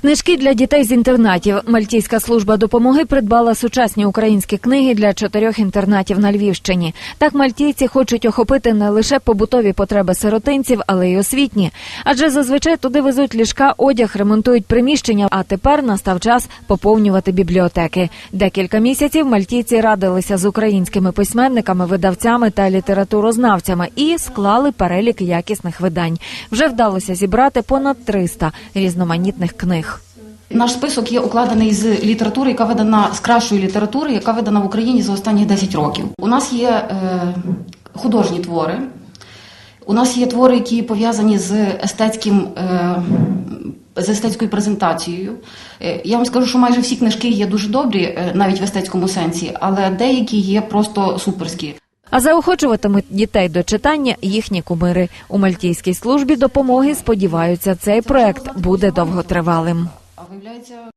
Книжки для дітей з інтернатів. Мальтійська служба допомоги придбала сучасні українські книги для чотирьох інтернатів на Львівщині. Так мальтійці хочуть охопити не лише побутові потреби сиротинців, але й освітні. Адже зазвичай туди везуть ліжка, одяг, ремонтують приміщення. А тепер настав час поповнювати бібліотеки. Декілька місяців мальтійці радилися з українськими письменниками, видавцями та літературознавцями і склали перелік якісних видань. Вже вдалося зібрати понад 300 різноманітних книг. Наш список є укладений з літератури, яка видана з кращої літератури, яка видана в Україні за останні 10 років. У нас є е, художні твори, у нас є твори, які пов'язані з естетським. Е, з естетською презентацією. Е, Я вам скажу, що майже всі книжки є дуже добрі, е, навіть в естетському сенсі, але деякі є просто суперські. А заохочуватимуть дітей до читання їхні кумири. У мальтійській службі допомоги сподіваються, цей проект буде довготривалим. Виявляється,